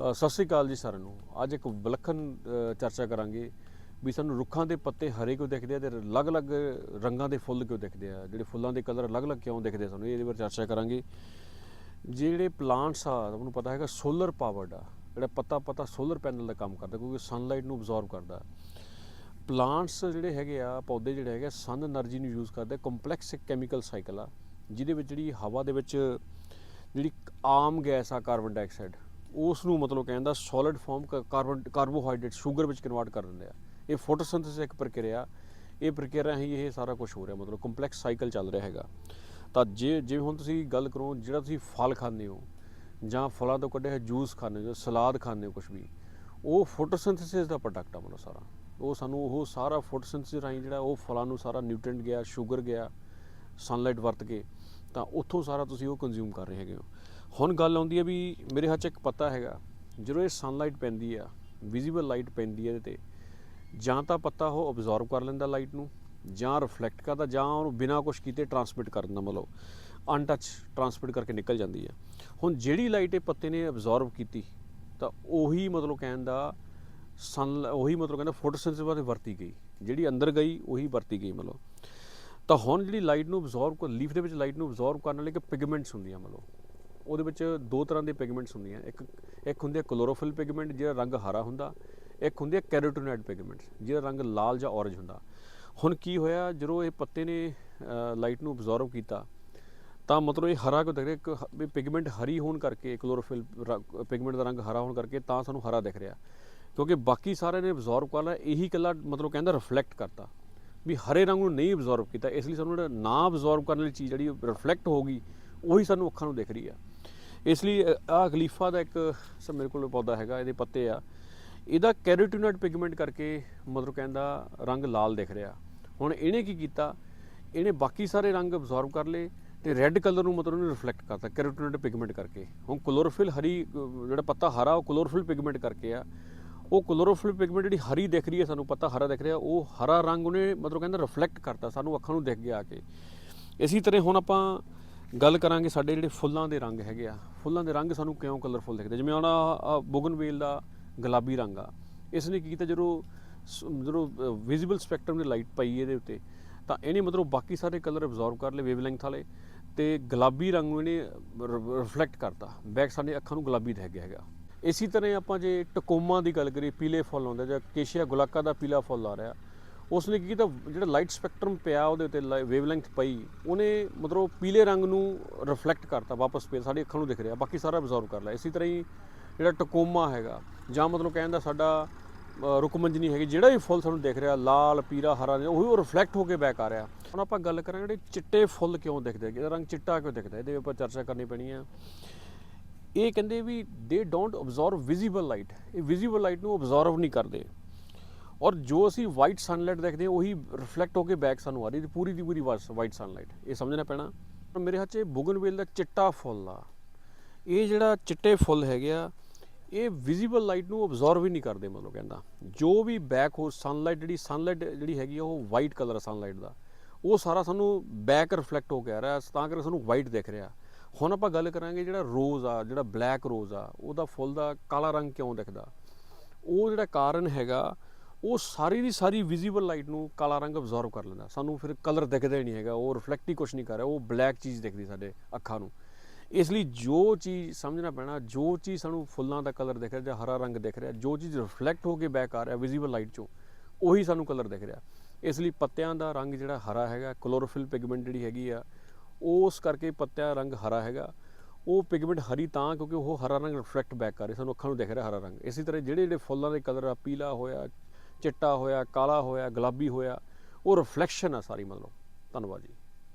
ਸਤਿ ਸ੍ਰੀ ਅਕਾਲ ਜੀ ਸਾਰਿਆਂ ਨੂੰ। ਅੱਜ ਇੱਕ ਵਿਲੱਖਣ ਚਰਚਾ ਕਰਾਂਗੇ ਵੀ ਸਾਨੂੰ ਰੁੱਖਾਂ ਦੇ ਪੱਤੇ ਹਰੇ ਕਿਉਂ ਦਿਖਦੇ ਆ ਤੇ ਅਲੱਗ-ਅਲੱਗ ਰੰਗਾਂ ਦੇ ਫੁੱਲ ਕਿਉਂ ਦਿਖਦੇ ਆ? ਜਿਹੜੇ ਫੁੱਲਾਂ ਦੇ ਕਲਰ ਅਲੱਗ-ਅਲੱਗ ਕਿਉਂ ਦਿਖਦੇ ਸਾਨੂੰ? ਇਹਦੇ ਬਾਰੇ ਚਰਚਾ ਕਰਾਂਗੇ। ਜਿਹੜੇ ਪਲਾਂਟਸ ਆ ਤੁਹਾਨੂੰ ਪਤਾ ਹੈਗਾ ਸੋਲਰ ਪਾਵਰਡ ਆ। ਜਿਹੜਾ ਪੱਤਾ ਪੱਤਾ ਸੋਲਰ ਪੈਨਲ ਦਾ ਕੰਮ ਕਰਦਾ, ਕਿਉਂਕਿ ਸਨਲਾਈਟ ਨੂੰ ਅਬਜ਼ੌਰਬ ਕਰਦਾ। ਪਲਾਂਟਸ ਜਿਹੜੇ ਹੈਗੇ ਆ, ਪੌਦੇ ਜਿਹੜੇ ਹੈਗੇ ਸਨ એનર્ਜੀ ਨੂੰ ਯੂਜ਼ ਕਰਦੇ ਕੰਪਲੈਕਸ ਕੈਮੀਕਲ ਸਾਈਕਲ ਆ, ਜਿਹਦੇ ਵਿੱਚ ਜਿਹੜੀ ਹਵਾ ਦੇ ਵਿੱਚ ਜਿਹੜੀ ਆਮ ਗੈਸ ਆ ਕਾਰਬਨ ਡਾਈਆਕਸਾਈਡ ਉਸ ਨੂੰ ਮਤਲਬ ਕਹਿੰਦਾ solid form carbon carbohydrate sugar ਵਿੱਚ ਕਨਵਰਟ ਕਰ ਦਿੰਦੇ ਆ। ਇਹ ਫੋਟੋਸਿੰਥੇਸਿਸ ਇੱਕ ਪ੍ਰਕਿਰਿਆ, ਇਹ ਪ੍ਰਕਿਰਿਆ ਹੀ ਇਹ ਸਾਰਾ ਕੁਝ ਹੋ ਰਿਹਾ, ਮਤਲਬ ਕੰਪਲੈਕਸ ਸਾਈਕਲ ਚੱਲ ਰਿਹਾ ਹੈਗਾ। ਤਾਂ ਜੇ, ਜਿਵੇਂ ਹੁਣ ਤੁਸੀਂ ਗੱਲ ਕਰੋ, ਜਿਹੜਾ ਤੁਸੀਂ ਫਲ ਖਾਂਦੇ ਹੋ, ਜਾਂ ਫਲਾਂ ਤੋਂ ਕੱਢਿਆ ਹੋਇਆ ਜੂਸ ਖਾਂਦੇ ਹੋ, ਸਲਾਦ ਖਾਂਦੇ ਹੋ ਕੁਝ ਵੀ, ਉਹ ਫੋਟੋਸਿੰਥੇਸਿਸ ਦਾ ਪ੍ਰੋਡਕਟ ਆ ਮਤਲਬ ਸਾਰਾ। ਉਹ ਸਾਨੂੰ ਉਹ ਸਾਰਾ ਫੋਟੋਸਿੰਥੇਸਿਸ ਰਾਹੀਂ ਜਿਹੜਾ ਉਹ ਫਲਾਂ ਨੂੰ ਸਾਰਾ ਨਿਊਟ੍ਰੀਐਂਟ ਗਿਆ ਸ਼ੂਗਰ ਗਿਆ ਸਨਲਾਈਟ ਵਰਤ ਕੇ, ਤਾਂ ਉੱਥੋਂ ਸਾਰਾ ਤੁਸੀਂ ਉਹ ਕੰਜ਼ਿਊਮ ਕਰ ਰਹੇ ਹੈਗੇ ਹੋ। ਹੁਣ ਗੱਲ ਆਉਂਦੀ ਹੈ ਵੀ ਮੇਰੇ ਹੱਥ 'ਚ ਇੱਕ ਪੱਤਾ ਹੈਗਾ, ਜਦੋਂ ਇਹ ਸਨਲਾਈਟ ਪੈਂਦੀ ਆ ਵਿਜ਼ੀਬਲ ਲਾਈਟ ਪੈਂਦੀ ਹੈ ਇਹਦੇ ਤੇ, ਜਾਂ ਤਾਂ ਪੱਤਾ ਉਹ ਅਬਜ਼ੌਰਬ ਕਰ ਲੈਂਦਾ ਲਾਈਟ ਨੂੰ, ਜਾਂ ਰਿਫਲੈਕਟ ਕਰਦਾ, ਜਾਂ ਉਹਨੂੰ ਬਿਨਾਂ ਕੁਝ ਕੀਤੇ ਟਰਾਂਸਮਿਟ ਕਰ ਦਿੰਦਾ, ਮਤਲਬ ਅਨਟੱਚ ਟਰਾਂਸਮਿਟ ਕਰਕੇ ਨਿਕਲ ਜਾਂਦੀ ਹੈ ਹੁਣ ਜਿਹੜੀ ਲਾਈਟ ਇਹ ਪੱਤੇ ਨੇ ਅਬਜ਼ੌਰਬ ਕੀਤੀ, ਤਾਂ ਉਹੀ ਮਤਲਬ ਕਹਿਣ ਦਾ ਸਨ ਉਹੀ ਮਤਲਬ ਕਹਿੰਦਾ ਫੋਟੋਸਿੰਥੇਸਿਸ ਵਾਸਤੇ ਵਰਤੀ ਗਈ, ਜਿਹੜੀ ਅੰਦਰ ਗਈ, ਉਹੀ ਵਰਤੀ ਗਈ ਮਤਲਬ। ਤਾਂ ਹੁਣ ਜਿਹੜੀ ਲਾਈਟ ਨੂੰ ਅਬਜ਼ੌਰਬ ਕਰ ਲੀਫ ਦੇ ਵਿੱਚ ਲਾਈਟ ਨੂੰ ਅਬਜ਼ੌਰਬ ਕਰਨ ਲਈ ਇੱਕ ਪਿਗਮੈਂਟਸ ਹੁੰਦੀਆਂ ਮਤਲਬ। ਉਹਦੇ ਵਿੱਚ ਦੋ ਤਰ੍ਹਾਂ ਦੇ ਪਿਗਮੈਂਟਸ ਹੁੰਦੀਆਂ। ਇੱਕ ਇੱਕ ਹੁੰਦੀ ਹੈ ਕਲੋਰੋਫਿਲ ਪਿਗਮੈਂਟ ਜਿਹੜਾ ਰੰਗ ਹਰਾ ਹੁੰਦਾ। ਇੱਕ ਹੁੰਦੀ ਹੈ ਕੈਰੋਟੀਨੋਇਡ ਪਿਗਮੈਂਟਸ ਜਿਹਦਾ ਰੰਗ ਲਾਲ ਜਾਂ ਔਰੇਂਜ ਹੁੰਦਾ। ਹੁਣ ਕੀ ਹੋਇਆ, ਜਦੋਂ ਇਹ ਪੱਤੇ ਨੇ ਲਾਈਟ ਨੂੰ ਅਬਜ਼ੌਰਬ ਕੀਤਾ, ਤਾਂ ਮਤਲਬ ਇਹ ਹਰਾ ਕਿਉਂ ਦਿਖ ਰਿਹਾ? ਇੱਕ ਵੀ ਪਿਗਮੈਂਟ ਹਰੀ ਹੋਣ ਕਰਕੇ ਕਲੋਰੋਫਿਲ ਪਿਗਮੈਂਟ ਦਾ ਰੰਗ ਹਰਾ ਹੋਣ ਕਰਕੇ, ਤਾਂ ਸਾਨੂੰ ਹਰਾ ਦਿਖ ਰਿਹਾ। ਕਿਉਂਕਿ ਬਾਕੀ ਸਾਰਿਆਂ ਨੇ ਅਬਜ਼ੌਰਬ ਕਰ ਲਿਆ, ਇਹੀ ਇਕੱਲਾ ਮਤਲਬ ਕਹਿੰਦਾ ਰਿਫਲੈਕਟ ਕਰਤਾ। ਵੀ ਹਰੇ ਰੰਗ ਨੂੰ ਨਹੀਂ ਅਬਜ਼ੌਰਬ ਕੀਤਾ, ਇਸ ਲਈ ਸਾਨੂੰ ਜਿਹੜਾ ਨਾ ਅਬਜ਼ੌਰਬ ਕਰਨ ਵਾਲੀ ਚੀਜ਼ ਜਿਹੜੀ ਰਿਫਲੈਕਟ ਹੋ ਗਈ, ਉਹੀ ਸਾਨੂੰ ਅੱਖਾਂ ਨੂੰ ਦਿਖ ਰਹੀ ਆ। ਇਸ ਲਈ ਆ ਗਲੀਫਾ ਦਾ ਇੱਕ ਮੇਰੇ ਕੋਲ ਪੌਦਾ ਹੈਗਾ, ਇਹਦੇ ਪੱਤੇ ਆ। ਇਹਦਾ ਕੈਰੋਟੀਨੋਇਡ ਪਿਗਮੈਂਟ ਕਰਕੇ ਮਤਲਬ ਕਹਿੰਦਾ ਰੰਗ ਲਾਲ ਦਿਖ ਰਿਹਾ। ਹੁਣ ਇਹਨੇ ਕੀ ਕੀਤਾ? ਇਹਨੇ ਬਾਕੀ ਸਾਰੇ ਰੰਗ ਅਬਜ਼ੌਰਬ ਕਰ ਲਏ ਤੇ ਰੈੱਡ ਕਲਰ ਨੂੰ ਮਤਲਬ ਉਹਨੇ ਰਿਫਲੈਕਟ ਕਰਤਾ, ਕੈਰੋਟੀਨੋਇਡ ਪਿਗਮੈਂਟ ਕਰਕੇ। ਹੁਣ ਕਲੋਰੋਫਿਲ ਹਰੀ ਜਿਹੜਾ ਪੱਤਾ ਹਰਾ, ਉਹ ਕਲੋਰੋਫਿਲ ਪਿਗਮੈਂਟ ਕਰਕੇ ਆ। ਉਹ ਕਲੋਰੋਫਿਲ ਪਿਗਮੈਂਟ ਜਿਹੜੀ ਹਰੀ ਦਿਖ ਰਹੀ ਹੈ, ਸਾਨੂੰ ਪਤਾ ਹਰਾ ਦਿਖ ਰਿਹਾ, ਉਹ ਹਰਾ ਰੰਗ ਉਹਨੇ ਮਤਲਬ ਕਹਿੰਦਾ ਰਿਫਲੈਕਟ ਕਰਤਾ, ਸਾਨੂੰ ਅੱਖਾਂ ਨੂੰ ਦਿਖ ਗਿਆ ਆ ਕੇ। ਇਸੇ ਤਰ੍ਹਾਂ ਹੁਣ ਆਪਾਂ ਗੱਲ ਕਰਾਂਗੇ ਸਾਡੇ ਜਿਹੜੇ ਫੁੱਲਾਂ ਦੇ ਰੰਗ ਹੈਗੇ ਆ। ਫੁੱਲਾਂ ਦੇ ਰੰਗ ਸਾਨੂੰ ਕਿਉਂ ਕਲਰਫੁੱਲ ਦਿਖਦੇ? ਜਿਵੇਂ ਹੁਣ ਬੁਗਨਵੇਲ ਦਾ ਗੁਲਾਬੀ ਰੰਗ ਆ। ਇਸ ਨੇ ਕੀ ਕੀਤਾ, ਜਦੋਂ ਸ- ਜਦੋਂ ਵਿਜ਼ੀਬਲ ਸਪੈਕਟਰਮ ਦੀ ਲਾਈਟ ਪਈ ਇਹਦੇ ਉੱਤੇ, ਤਾਂ ਇਹਨੇ ਮਤਲਬ ਬਾਕੀ ਸਾਰੇ ਕਲਰ ਅਬਜ਼ੌਰਬ ਕਰ ਲਏ ਵੇਵਲੈਂਥ ਵਾਲੇ ਤੇ ਗੁਲਾਬੀ ਰੰਗ ਨੂੰ ਇਹਨੇ ਰਿਫਲੈਕਟ ਕਰਤਾ। ਬੈਕ ਸਾਡੇ ਅੱਖਾਂ ਨੂੰ ਗੁਲਾਬੀ ਦਿਖ ਗਿਆ ਹੈਗਾ। ਇਸੇ ਤਰ੍ਹਾਂ ਆਪਾਂ ਜੇ ਟਕੋਮਾ ਦੀ ਗੱਲ ਕਰੀਏ, ਪੀਲੇ ਫੁੱਲ ਆਉਂਦਾ ਜਾਂ ਕੇਸ਼ੀਆ ਗੁਲਾਕਾ ਦਾ ਪੀਲਾ ਫੁੱਲ ਆ ਰਿਹਾ ਉਸ ਨੇ ਕੀ ਕੀਤਾ ਜਿਹੜਾ ਲਾਈਟ ਸਪੈਕਟਰਮ ਪਿਆ ਉਹਦੇ ਉੱਤੇ ਵੇਵਲੈਂਥ ਪਈ ਉਹਨੇ ਮਤਲਬ ਪੀਲੇ ਰੰਗ ਨੂੰ ਰਿਫਲੈਕਟ ਕਰਤਾ ਵਾਪਸ ਪੇ ਸਾਡੀ ਅੱਖਾਂ ਨੂੰ ਦਿਖ ਰਿਹਾ ਬਾਕੀ ਸਾਰਾ ਅਬਜ਼ੌਰਬ ਕਰ ਲਿਆ। ਇਸੇ ਤਰ੍ਹਾਂ ਹੀ ਜਿਹੜਾ ਟਕੋਮਾ ਹੈਗਾ ਜਾਂ ਮਤਲਬ ਕਹਿਣ ਦਾ ਸਾਡਾ ਅ, ਰੁਕਮੰਜਨੀ ਹੈਗੀ ਜਿਹੜਾ ਵੀ ਫੁੱਲ ਸਾਨੂੰ ਦਿਖ ਰਿਹਾ ਲਾਲ ਪੀਲਾ ਹਰਾ ਉਹੀ ਉਹ ਰਿਫਲੈਕਟ ਹੋ ਕੇ ਬੈਕ ਆ ਰਿਹਾ। ਹੁਣ ਆਪਾਂ ਗੱਲ ਕਰਾਂਗੇ ਜਿਹੜੇ ਚਿੱਟੇ ਫੁੱਲ ਕਿਉਂ ਦਿਖਦੇ ਇਹਦਾ ਰੰਗ ਚਿੱਟਾ ਕਿਉਂ ਦਿਖਦਾ ਇਹਦੇ ਉੱਪਰ ਚਰਚਾ ਕਰਨੀ ਪੈਣੀ ਆ। ਇਹ ਕਹਿੰਦੇ ਵੀ they don't absorb visible light ਇਹ ਵਿਜ਼ੀਬਲ ਲਾਈਟ ਨੂੰ ਅਬਜ਼ੌਰਬ ਨਹੀਂ ਕਰਦੇ। ਔਰ ਜੋ ਅਸੀਂ ਵਾਈਟ ਸਨਲਾਈਟ ਦੇਖਦੇ ਹਾਂ, ਉਹੀ ਰਿਫਲੈਕਟ ਹੋ ਕੇ ਬੈਕ ਸਾਨੂੰ ਆ ਰਹੀ ਤੇ ਪੂਰੀ ਦੀ ਪੂਰੀ ਵਾਈਟ ਸਨਲਾਈਟ ਇਹ ਸਮਝਣਾ ਪੈਣਾ। ਪਰ ਮੇਰੇ ਹੱਥ 'ਚ ਬੁਗਨਵੇਲ ਦਾ ਚਿੱਟਾ ਫੁੱਲ ਆ। ਇਹ ਜਿਹੜਾ ਚਿੱਟੇ ਫੁੱਲ ਹੈਗੇ ਆ, ਇਹ ਵਿਜ਼ੀਬਲ ਲਾਈਟ ਨੂੰ ਅਬਜ਼ੌਰਬ ਹੀ ਨਹੀਂ ਕਰਦੇ, ਮਤਲਬ ਕਹਿੰਦਾ। ਜੋ ਵੀ ਬੈਕ ਹੋ ਸਨਲਾਈਟ ਜਿਹੜੀ ਸਨਲਾਈਟ ਜਿਹੜੀ ਹੈਗੀ ਆ, ਉਹ ਵਾਈਟ ਕਲਰ ਆ ਸਨਲਾਈਟ ਦਾ। ਉਹ ਸਾਰਾ ਸਾਨੂੰ ਬੈਕ ਰਿਫਲੈਕਟ ਹੋ ਕੇ ਆ ਰਿਹਾ, ਤਾਂ ਕਰਕੇ ਸਾਨੂੰ ਵਾਈਟ ਦਿਖ ਰਿਹਾ। ਹੁਣ ਆਪਾਂ ਗੱਲ ਕਰਾਂਗੇ ਜਿਹੜਾ ਰੋਜ਼ ਆ, ਜਿਹੜਾ ਬਲੈਕ ਰੋਜ਼ ਆ, ਉਹਦਾ ਫੁੱਲ ਦਾ ਕਾਲਾ ਰੰਗ ਕਿਉਂ ਦਿਖਦਾ? ਉਹ ਜਿਹੜਾ ਕਾਰਨ ਹੈਗਾ ਉਹ ਸਾਰੀ ਦੀ ਸਾਰੀ ਵਿਜ਼ੀਬਲ ਲਾਈਟ ਨੂੰ ਕਾਲਾ ਰੰਗ ਅਬਜ਼ਰਵ ਕਰ ਲੈਂਦਾ। ਸਾਨੂੰ ਫਿਰ ਕਲਰ ਦਿਖਦਾ ਹੀ ਨਹੀਂ ਹੈਗਾ, ਉਹ ਰਿਫਲੈਕਟ ਹੀ ਕੁਝ ਨਹੀਂ ਕਰ ਰਿਹਾ, ਉਹ ਬਲੈਕ ਚੀਜ਼ ਦਿਖਦੀ ਸਾਡੇ ਅੱਖਾਂ ਨੂੰ। ਇਸ ਲਈ ਜੋ ਚੀਜ਼ ਸਮਝਣਾ ਪੈਣਾ, ਜੋ ਚੀਜ਼ ਸਾਨੂੰ ਫੁੱਲਾਂ ਦਾ ਕਲਰ ਦਿਖ ਰਿਹਾ ਜਾਂ ਹਰਾ ਰੰਗ ਦਿਖ ਰਿਹਾ, ਜੋ ਚੀਜ਼ ਰਿਫਲੈਕਟ ਹੋ ਕੇ ਬੈਕ ਆ ਰਿਹਾ ਵਿਜ਼ੀਬਲ ਲਾਈਟ ਚੋਂ, ਉਹੀ ਸਾਨੂੰ ਕਲਰ ਦਿਖ ਰਿਹਾ। ਇਸ ਲਈ ਪੱਤਿਆਂ ਦਾ ਰੰਗ ਜਿਹੜਾ ਹਰਾ ਹੈਗਾ ਕਲੋਰੋਫਿਲ ਪਿਗਮੈਂਟ ਜਿਹੜੀ ਹੈਗੀ ਆ, ਉਸ ਕਰਕੇ ਪੱਤਿਆਂ ਦਾ ਰੰਗ ਹਰਾ ਹੈਗਾ। ਉਹ ਪਿਗਮੈਂਟ ਹਰੀ ਤਾਂ ਕਿਉਂਕਿ ਉਹ ਹਰਾ ਰੰਗ ਰਿਫਲੈਕਟ ਬੈਕ ਕਰ ਰਿਹਾ, ਸਾਨੂੰ ਅੱਖਾਂ ਨੂੰ ਦਿਖ ਰਿਹਾ ਹਰਾ ਰੰਗ। ਇਸੇ ਤਰ੍ਹਾਂ ਜਿਹੜੇ ਜਿਹੜੇ ਫੁੱਲਾਂ ਦੇ ਕਲਰ ਆ, ਪੀਲਾ ਹੋਇਆ ਚਿੱਟਾ ਹੋਇਆ ਕਾਲਾ ਹੋਇਆ ਗੁਲਾਬੀ ਹੋਇਆ ਉਹ ਰਿਫਲੈਕਸ਼ਨ ਆ ਸਾਰੀ ਮਤਲਬ। ਧੰਨਵਾਦ ਜੀ।